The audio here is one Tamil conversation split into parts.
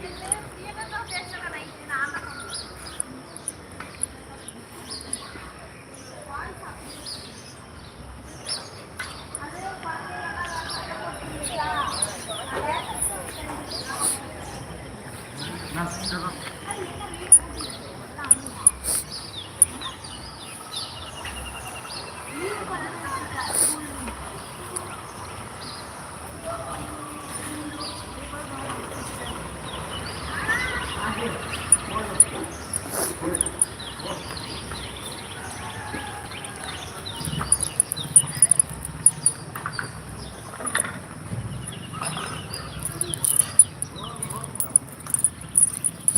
Yeah.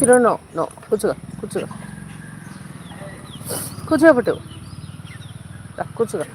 చిరు నో నో కూర్చోగా కూర్చోగా కూర్చోబట్టు కూర్చోగా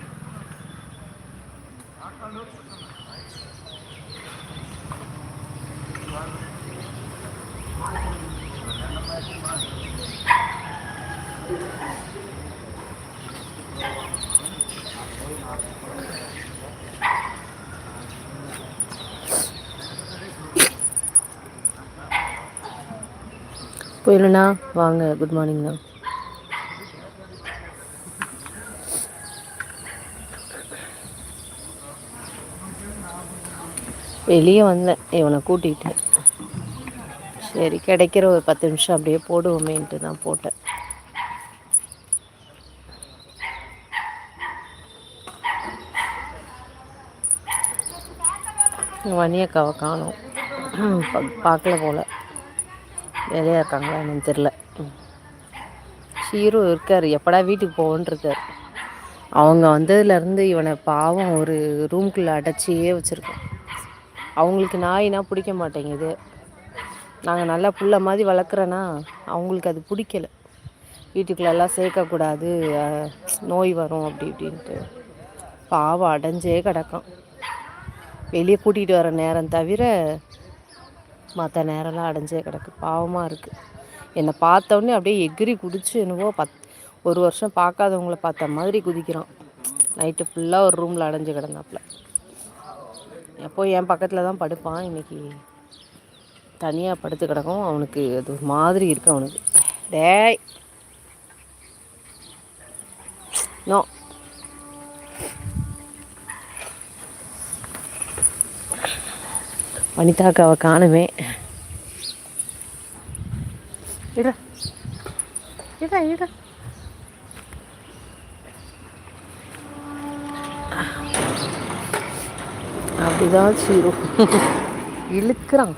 போயிடலண்ணா வாங்க குட் மார்னிங்ண்ணா வெளியே வந்தேன். இவனை கூட்டிகிட்டு சரி கிடைக்கிற ஒரு பத்து நிமிஷம் அப்படியே போடுவோமேன்ட்டு தான் போட்டேன். வனியக்காவை காணும். பார்க்கல போல. வேலையாக இருக்காங்களா என்னன்னு தெரில ஷீரும் இருக்கார். எப்படா வீட்டுக்கு போவோன்னு இருக்கார். அவங்க வந்ததுலேருந்து இவனை பாவம் ஒரு ரூம்குள்ளே அடைச்சியே வச்சுருக்கோம். அவங்களுக்கு நாயினா பிடிக்க மாட்டேங்குது. நாங்கள் நல்லா புள்ள மாதிரி வளர்க்குறேன்னா அவங்களுக்கு அது பிடிக்கல. வீட்டுக்குள்ளெல்லாம் சேர்க்கக்கூடாது. நோய் வரும் அப்படி இப்படின்ட்டு பாவம் அடைஞ்சே கிடக்கும் வெளியே கூட்டிகிட்டு வர நேரம் தவிர மற்ற நேரம்லாம் அடைஞ்சே கிடக்கு. பாவமாக இருக்குது என்னை பார்த்தோன்னே அப்படியே எகிரி குடிச்சு என்னவோ பத் ஒரு வருஷம் பார்க்காதவங்கள பார்த்த மாதிரி குதிக்கிறான். நைட்டு ஃபுல்லாக ஒரு ரூமில் அடைஞ்சு கிடந்தாப்புல. எப்போ என் பக்கத்தில் தான் படுப்பான். இன்றைக்கி தனியாக படுத்து கிடக்கும். அவனுக்கு அது ஒரு மாதிரி இருக்கு அவனுக்கு. டேய். நோ. வனிதாக்கு அவ காணுமே. இட இட இட அப்படிதான் சீரு. இழுக்கிறான்.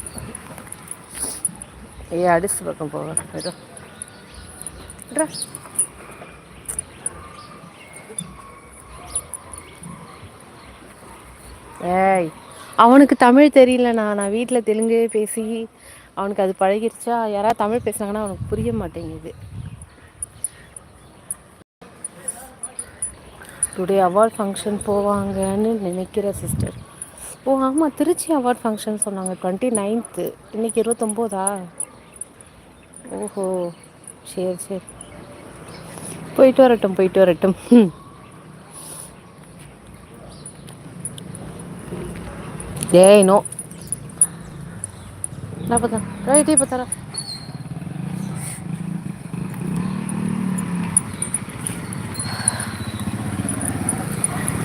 ஏ அடிச்சு பக்கம் போவேன் இட இட ஏய். அவனுக்கு தமிழ் தெரியலண்ணா. நான் வீட்டில் தெலுங்கு பேசி அவனுக்கு அது பழகிருச்சா? யாராவது தமிழ் பேசுனாங்கன்னா அவனுக்கு புரிய மாட்டேங்குது. டுடே அவார்ட் ஃபங்க்ஷன் போவாங்கன்னு நினைக்கிற சிஸ்டர் ஓ ஆமாம் திருச்சி அவார்ட் ஃபங்க்ஷன் சொன்னாங்க. டுவெண்ட்டி நைன்த்து இன்னைக்கு இருபத்தொம்போதா? ஓஹோ சரி சரி. போயிட்டு வரட்டும் போயிட்டு வரட்டும். ம் ஏய் நோ. என்ன ரைட்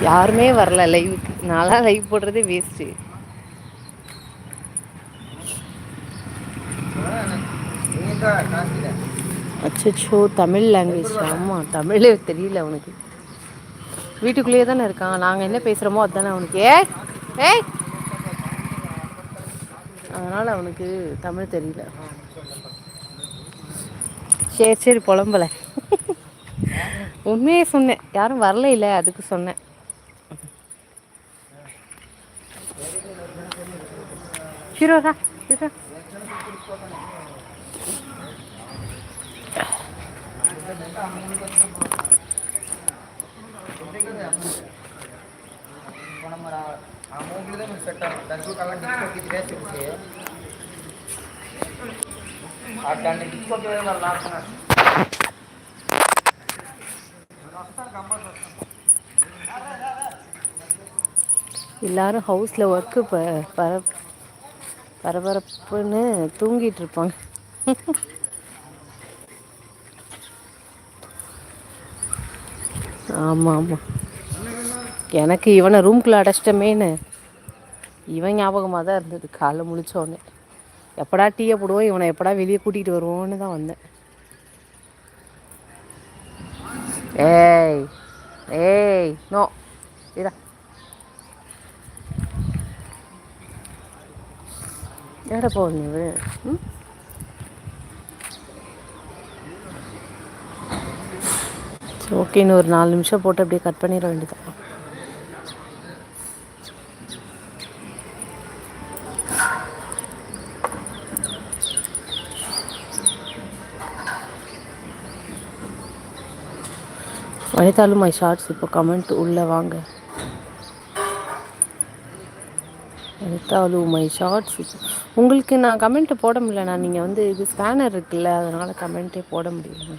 யாருமே வரல லைவுக்கு நான்லாம் லைவ் போடுறதே வேஸ்ட்டு அச்சோ தமிழ் லாங்குவேஜ் ஆமாம் தமிழே தெரியல அவனுக்கு வீட்டுக்குள்ளேயே தானே இருக்கான். நாங்கள் என்ன பேசுகிறோமோ அதுதானே அவனுக்கு ஏய் ஏய். அதனால் அவனுக்கு தமிழ் தெரியல. சரி சரி புலம்பலை. உண்மையே சொன்னேன். யாரும் வரல இல்லை அதுக்கு சொன்னேன். ஹீரோரா ஹீரோ. எல்லாரும் ஹவுஸ்ல ஒர்க்கு ப பர பரபரப்புன்னு தூங்கிட்டு இருப்பாங்க. ஆமா ஆமா. எனக்கு இவனை ரூம்குள்ள அடைச்சிட்டமேன்னு இவன் ஞாபகமாக தான் இருந்தது. காலைல முழிச்சோடனே எப்படா டீயை போடுவோம்? இவனை எப்படா வெளியே கூட்டிகிட்டு வருவோன்னு தான் வந்தேன். ஏய் ஏய் நோ. இதா. எங்கட போக நீ? ம்? ஓகே இன்னும் ஒரு நாலு நிமிஷம் போட்டு அப்படியே கட் பண்ணிட வேண்டியதான் வனிதாலும் மை ஷார்ட்ஸ் இப்போ கமெண்ட் உள்ளே வாங்க. வனிதாலு மை ஷார்ட்ஸ் உங்களுக்கு நான் கமெண்ட்டு போட முடியல நான் நீங்கள் வந்து இது ஸ்கேனர் இருக்குல்ல அதனால் கமெண்ட்டே போட முடியல.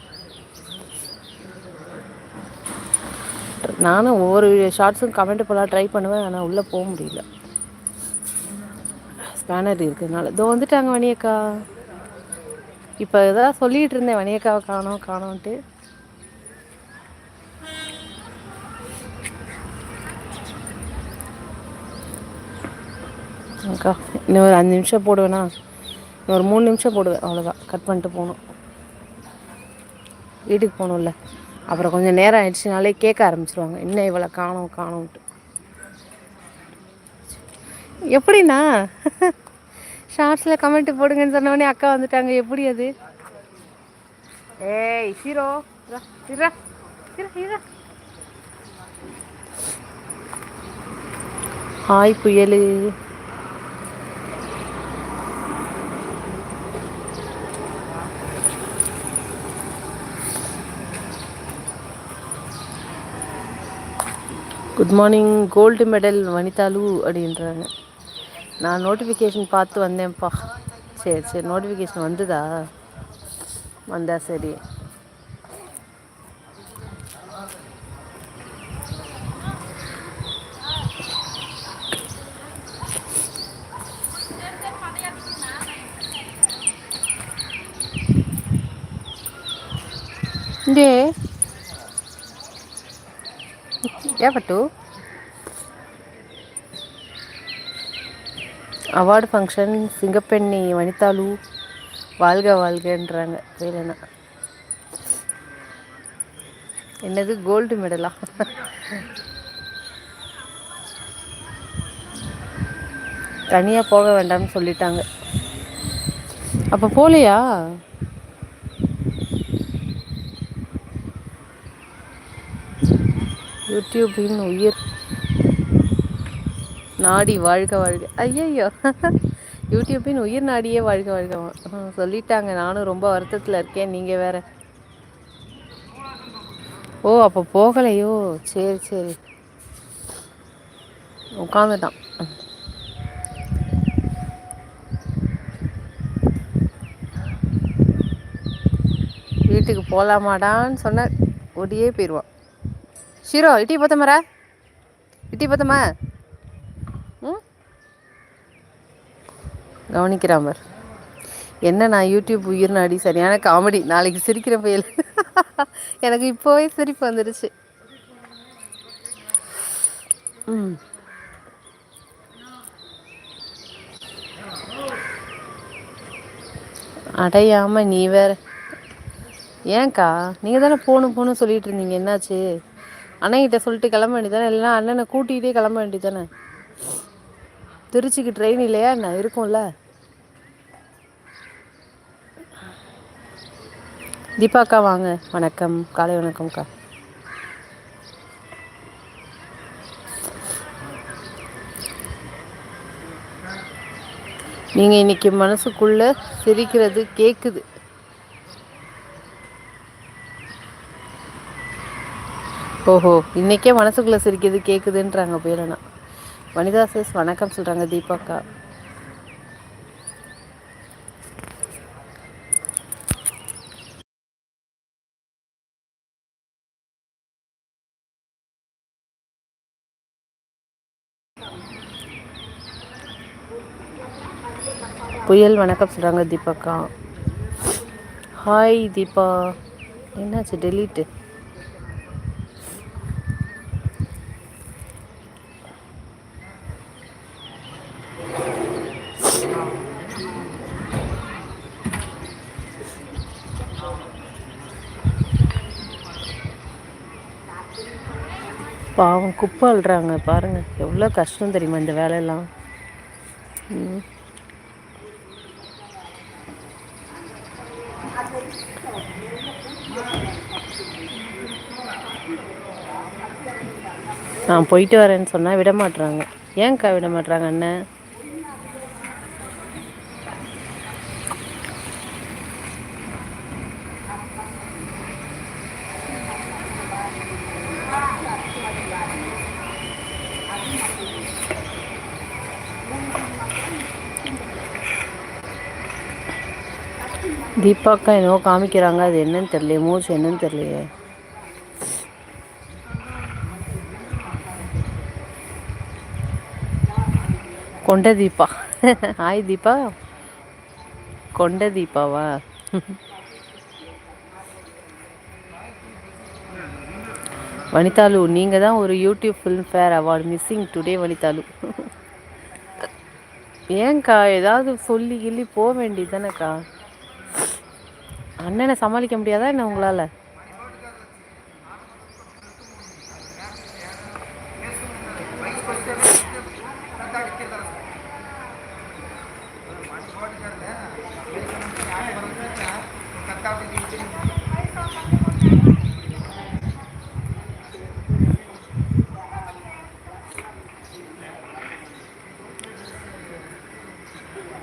நானும் ஒவ்வொரு ஷார்ட்ஸும் கமெண்ட் போட ட்ரை பண்ணுவேன் ஆனால் உள்ளே போக முடியல. ஸ்கேனர் இருக்கிறதுனால. இதோ வந்துட்டாங்க வணியக்கா இப்போ எதாவது சொல்லிகிட்டு இருந்தேன் வணியக்காவை காணோம் காணோன்ட்டு. அக்கா இன்னும் ஒரு அஞ்சு நிமிஷம் போடுவேண்ணா இன்னும் ஒரு மூணு நிமிஷம் போடுவேன் அவ்வளோதான் கட் பண்ணிட்டு போகணும். வீட்டுக்கு போகணும்ல. அப்புறம் கொஞ்சம் நேரம் ஆயிடுச்சுனாலே கேட்க ஆரம்பிச்சிருவாங்க. இன்னும் இவ்வளோ காணும் காணும்ட்டு எப்படிண்ணா? ஷார்ட்ஸில் கமெண்ட் போடுங்கன்னு சொன்னோடனே அக்கா வந்துட்டாங்க. எப்படி அது? ஏய் ஹீரோ ஹாய் புயலு. குட் மார்னிங் கோல்டு மெடல் வனிதாலு அப்படின்றாங்க. நான் நோட்டிஃபிகேஷன் பார்த்து வந்தேன்ப்பா. சரி சரி நோட்டிஃபிகேஷன் வந்துதா? வந்தா சரி. ஏன் ஏப்பட்டு அவார்டு ஃபங்க்ஷன் சிங்கப்பெண்ணி வனிதாலு வாழ்க வாழ்கன்றாங்க வேலைனா. என்னது கோல்டு மெடலா தனியாக போக வேண்டாம்னு சொல்லிட்டாங்க. அப்போ போகலையா யூடியூபின் உயிர். நாடி வாழ்க வாழ்க. ஐயையோ. யூடியூப்பின் உயிர் நாடியே வாழ்க வாழ்க. சொல்லிட்டாங்க. நானும் ரொம்ப வருத்தத்தில் இருக்கேன். நீங்கள் வேற. ஓ அப்போ போகலையோ? சரி சரி. உட்காந்துட்டான் வீட்டுக்கு போகலாமாடான்னு சொன்ன. ஒடியே போயிடுவான் ಶಿರೋ ಇಟಿ ಮರ இட்டி பார்த்தம்மா ம் கவனிக்கிறான் பார் என்ன நான் யூடியூப் உயிர் நாடி சரியான காமெடி நாளைக்கு சிரிக்கிற புயல் எனக்கு இப்போவே சிரிப்பு வந்துடுச்சு ம் அடையாமல் நீ வேற ஏன்க்கா நீங்கள் தானே போகணும் போகணும் சொல்லிட்டு இருந்தீங்க என்னாச்சு அண்ணன்கிட்ட சொல்லிட்டு கிளம்ப வேண்டியதானே இல்லைனா அண்ணனை கூட்டிகிட்டே கிளம்ப வேண்டியதானே திருச்சிக்கு ட்ரெயின் இல்லையா என்ன? இருக்கும்ல. தீபாக்கா வாங்க. வணக்கம். காலை வணக்கம்க்கா. நீங்கள் இன்னைக்கு மனசுக்குள்ளே சிரிக்கிறது கேட்குது ஓஹோ இன்னைக்கே மனசுக்குள்ளே சிரிக்குது கேட்குதுன்றாங்க பேரனா. வனிதா சிஸ் வணக்கம் சொல்றாங்க தீபாக்கா. புயல் வணக்கம் சொல்றாங்க தீபாக்கா. ஹாய் தீபா. என்னாச்சு டெலீட்டு பாவம் குப்பை அழுறாங்க பாருங்க. எவ்வளோ கஷ்டம் தெரியுமா இந்த வேலையெல்லாம்? நான் போயிட்டு வரேன்னு சொன்னால் விட மாட்டுறாங்க ஏங்க்கா விட மாட்டுறாங்க அண்ணன்? தீபாக்கா என்னவோ காமிக்கிறாங்க. அது என்னன்னு தெரியல மூச்சு என்னன்னு தெரியலையே. கொண்ட தீபா. ஹாய் தீபா. கொண்ட தீபாவா? வனிதாலு நீங்கள் தான் ஒரு YouTube Filmfare award missing today வனிதாலு. ஏங்க்கா ஏதாவது சொல்லி கிள்ளி போக வேண்டியது தானேக்கா அண்ணனை சமாளிக்க முடியாதா என்ன உங்களால்?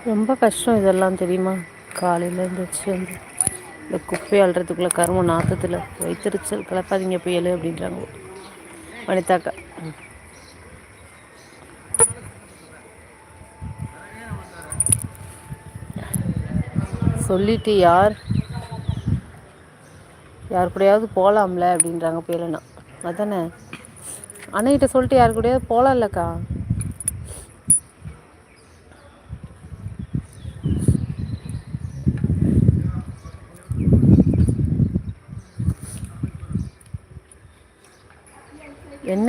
ரொம்ப கஷ்டம் இதெல்லாம் தெரியுமா? காலையில் எழுந்திரிச்சு வந்து இந்த குப்பை அழுறதுக்குள்ளே கரும நாத்தத்தில் வைத்தறிச்சல் கிளப்பாதீங்க புயல் அப்படின்றாங்க. வனிதாக்கா. சொல்லிட்டு யார்? யார் கூடயாவது போகலாம்ல அப்படின்றாங்க புயலண்ணா அதானே? அண்ணகிட்ட சொல்லிட்டு யார் கூடயாவது போகலாம்லக்கா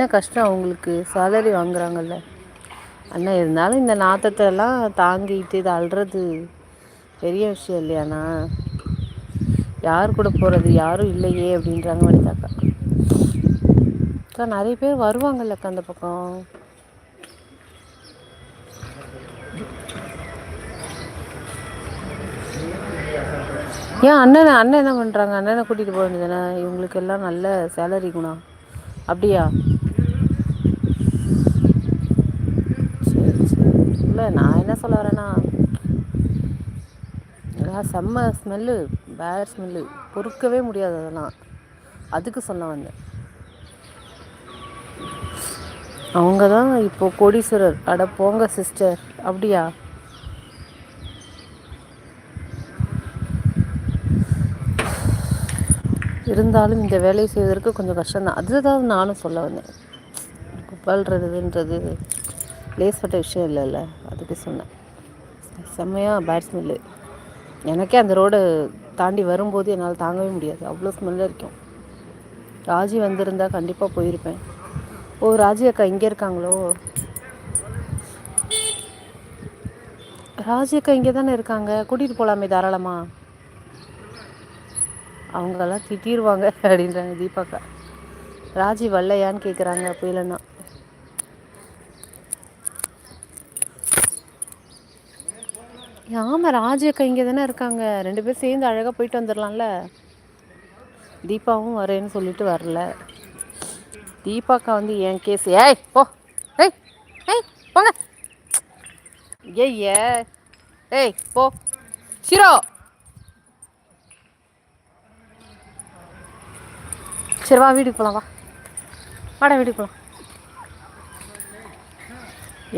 என்ன கஷ்டம் அவங்களுக்கு? சேலரி வாங்குறாங்கல்ல. அண்ணா இருந்தாலும் இந்த நாத்தத்தை எல்லாம் தாங்கிட்டு இது அழுறது பெரிய விஷயம் இல்லையாண்ணா யார் கூட போகிறது யாரும் இல்லையே அப்படின்றாங்க வனிதாக்கா. அக்கா நிறைய பேர் வருவாங்கல்லக்கா அந்த பக்கம். ஏன் அண்ணனை அண்ணன் என்ன பண்ணுறாங்க அண்ணனை கூட்டிகிட்டு போக வேண்டியதானே இவங்களுக்கு எல்லாம் நல்ல சேலரி குணா அப்படியா சரி சரி இல்லை நான் என்ன சொல்ல வரேன்னா இதெல்லாம் செம்ம ஸ்மெல்லு பேட் ஸ்மெல்லு பொறுக்கவே முடியாது அதெல்லாம். அதுக்கு சொல்ல வந்தேன். அவங்க தான் இப்போ கோடீஸ்வரர். அட போங்க சிஸ்டர் அப்படியா? இருந்தாலும் இந்த வேலையை செய்வதற்கு கொஞ்சம் கஷ்டம்தான். அதுதான் நானும் சொல்ல வந்தேன். குப்பால்றதுன்றது லேஸ்பட்ட விஷயம் இல்லைல்ல அதுக்கு சொன்னேன். செம்மையாக பேட் ஸ்மெல்லு எனக்கே அந்த ரோடு தாண்டி வரும்போது என்னால் தாங்கவே முடியாது. அவ்வளோ ஸ்மெல்லாக இருக்கும். ராஜி வந்திருந்தா கண்டிப்பாக போயிருப்பேன். ஓ ராஜி அக்கா இங்கே இருக்காங்களோ? ராஜி அக்கா இங்கே தானே இருக்காங்க. கூட்டிகிட்டு போகலாமே தாராளமாக அவங்கெல்லாம் திட்டிடுவாங்க அப்படின்றாங்க தீபாக்கா. ராஜி வரலையான்னு கேட்குறாங்க புயலண்ணா ஆமாம் ராஜி அக்கா இங்கே தானே இருக்காங்க. ரெண்டு பேரும் சேர்ந்து அழகாக போயிட்டு வந்துடலாம்ல தீபாவும் வரேன்னு சொல்லிட்டு வரல. தீபாக்கா வந்து என் கேஸ் ஏய் போ. ஏய் ஏய் போங்க. ஏய் ஏ. ஏய் போ. சிரோ. சரி வா வீட்டுக்கு போகலாம் வா. வாடா வீட்டுக்கு போகலாம்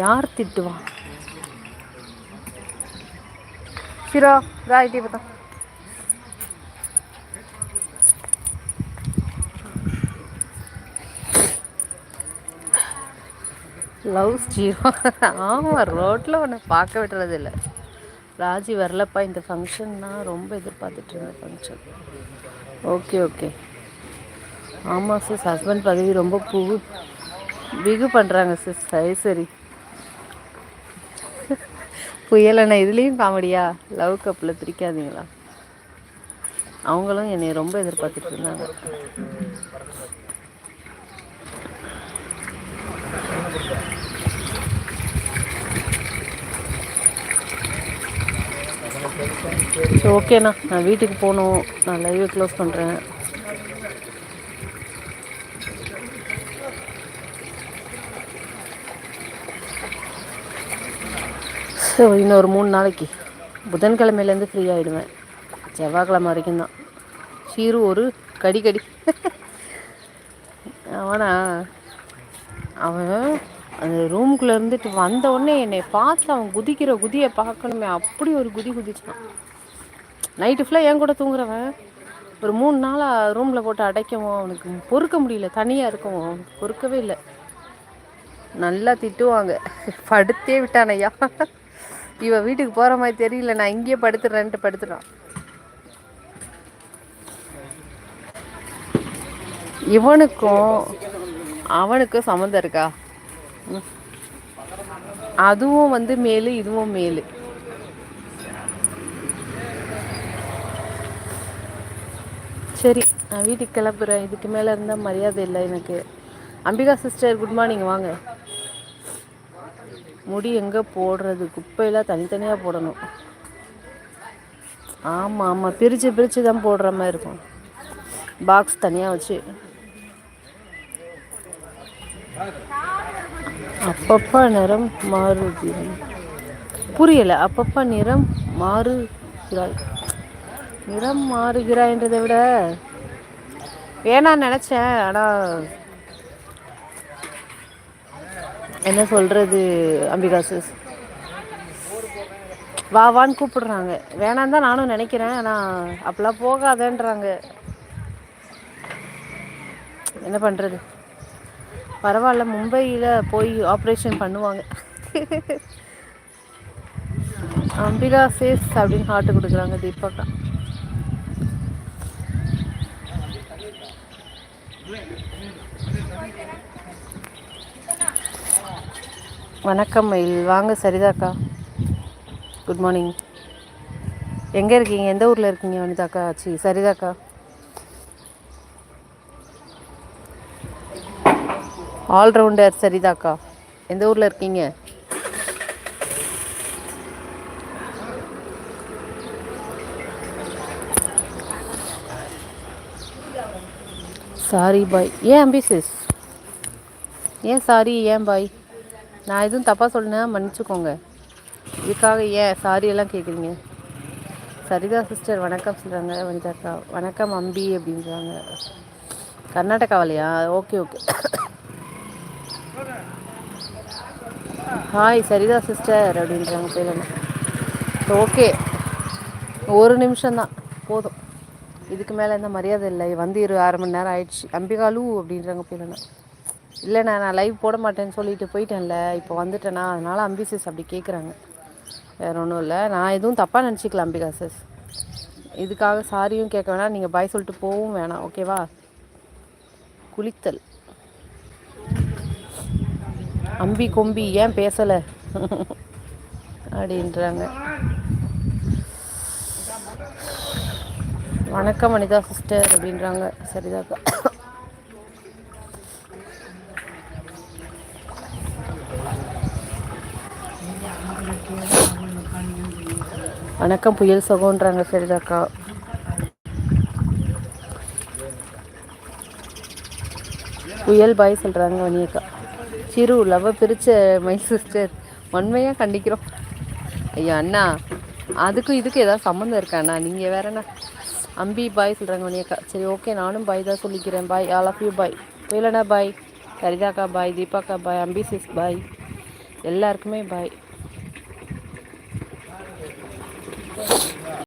யார் திட்டுவான் சிரோ காயட்டி बता। லவ் ஜீரோ ஆமாம் ரோட்டில் உன்னை பார்க்க விட்டுறது இல்லை ராஜி வரலப்பா இந்த ஃபங்க்ஷன்னா ரொம்ப எதிர்பார்த்துட்டு இருந்த ஃபங்க்ஷன் ஓகே ஓகே ஆமாம் சிஸ் ஹஸ்பண்ட் பதவி ரொம்ப புகு பிகு பண்ணுறாங்க சிஸ் சரி சரி. புயலண்ணா இதுலேயும் காமெடியா? லவ் கப்பில் பிரிக்காதீங்களா? அவங்களும் என்னை ரொம்ப எதிர்பார்த்துட்டு இருந்தாங்க. ஸோ ஓகேண்ணா நான் வீட்டுக்கு போகணும். நான் லைவை க்ளோஸ் பண்ணுறேன் ஸோ ஒரு மூணு நாளைக்கு. புதன்கிழமையிலேருந்து ஃப்ரீ ஆகிடுவேன் செவ்வாய்க்கிழமை வரைக்கும் தான் சீரு ஒரு கடி கடி அவனா அவன் அந்த ரூமுக்குள்ளே இருந்துட்டு வந்த உடனே என்னை பார்த்து அவன் குதிக்கிற குதியை பார்க்கணுமே. அப்படி ஒரு குதி குதிச்சான். நைட்டு ஃபுல்லாக என் கூட தூங்குறவன். ஒரு மூணு நாளாக ரூமில் போட்டு அடைக்கவும் அவனுக்கு பொறுக்க முடியல. தனியாக இருக்கவும். பொறுக்கவே இல்லை. நல்லா திட்டுவாங்க. படுத்தே விட்டானையா இவன் வீட்டுக்கு போகிற மாதிரி தெரியல. நான் இங்கேயே படுத்துறேன்ட்டு படுத்துட்டான் இவனுக்கும் அவனுக்கும் சம்மந்தம் இருக்கா? அதுவும் வந்து மேலு இதுவும் மேலு. சரி நான் வீட்டுக்கு கிளம்புறேன். இதுக்கு மேலே இருந்தால் மரியாதை இல்லை எனக்கு. அம்பிகா சிஸ்டர் குட் மார்னிங் வாங்க. முடி எங்கே போடுறது? குப்பையெல்லாம் தனித்தனியாக போடணும். ஆமாம் ஆமாம் பிரித்து பிரித்து தான் போடுற மாதிரி இருக்கும். பாக்ஸ் தனியாக வச்சு. அப்பப்போ நிறம் மாறுது. புரியலை. அப்பப்போ நிறம் மாறுகிறாய் நிறம் மாறுகிறாய்ன்றதை விட வேணாம் நினச்சேன். ஆனால் என்ன சொல்கிறது அம்பிகா சிஸ் வா வான்னு கூப்பிடுறாங்க. வேணாம் தான் நானும் நினைக்கிறேன் ஆனால் அப்பெல்லாம் போகாதேன்றாங்க. என்ன பண்ணுறது பரவாயில்ல மும்பையில் போய் ஆப்ரேஷன் பண்ணுவாங்க. அம்பிகா சேஸ் அப்படின்னு ஹார்ட்டு கொடுக்குறாங்க தீபக்கா. வணக்கம் மயில். வாங்க சரிதாக்கா. குட் மார்னிங் எங்கே இருக்கீங்க? எந்த ஊரில் இருக்கீங்க வனிதாக்கா? சி சரிதாக்கா. ஆல்ரவுண்டர் சரிதாக்கா. எந்த ஊரில் இருக்கீங்க? சாரி பாய் ஏன் அம்பிசிஸ்? ஏன் சாரி ஏன் பாய் நான் எதுவும் தப்பாக சொன்னேன் மன்னிச்சுக்கோங்க. இதுக்காக ஏன் சாரி எல்லாம் கேட்குறீங்க சரிதா சிஸ்டர் வணக்கம் சொல்கிறாங்க வனிதாக்கா வணக்கம் அம்பி அப்படின்றாங்க. கர்நாடகாவிலையா? Okay okay hi Saritha sister அப்படின்றாங்க பேர் ஓகே ஒரு நிமிஷம்தான். போதும். இதுக்கு மேலே எந்த மரியாதை இல்லை. வந்து இரு அரை மணி நேரம் ஆயிடுச்சு. அம்பிகாலு அப்படின்றாங்க பேர் இல்லைண்ணா நான் லைவ் போட மாட்டேன்னு சொல்லிட்டு போயிட்டேன்ல இப்போ வந்துட்டேனா அதனால் அம்பிசஸ் அப்படி கேட்குறாங்க வேறு ஒன்றும் இல்லை. நான் எதுவும் தப்பாக நினச்சிக்கல அம்பிகா சிஸ் இதுக்காக சாரியும் கேட்க வேணாம். நீங்கள் பாய் சொல்லிட்டு போகவும் வேணாம் ஓகேவா குளித்தல். அம்பி கொம்பி ஏன் பேசலை? அப்படின்றாங்க. வணக்கம் வனிதா சிஸ்டர் அப்படின்றாங்க. சரிதாக்கா. வணக்கம் புயல் சகோன்றாங்க சரிதாக்கா புயல் பாய் சொல்கிறாங்க வனியக்கா சிறு லவ் பிரித்த மை சிஸ்டர் உண்மையாக கண்டிக்கிறோம். ஐயா அண்ணா அதுக்கும் இதுக்கும் ஏதாவது சம்மந்தம் இருக்காண்ணா நீங்கள் வேறண்ணா அம்பி பாய் சொல்கிறாங்க வணியக்கா சரி ஓகே நானும் பாய் தான் சொல்லிக்கிறேன். Bye all of you bye புயலண்ணா bye சரிதாக்கா பாய் தீபாக்கா பாய் அம்பி சிஸ் பாய் எல்லாருக்குமே பாய் Thank you.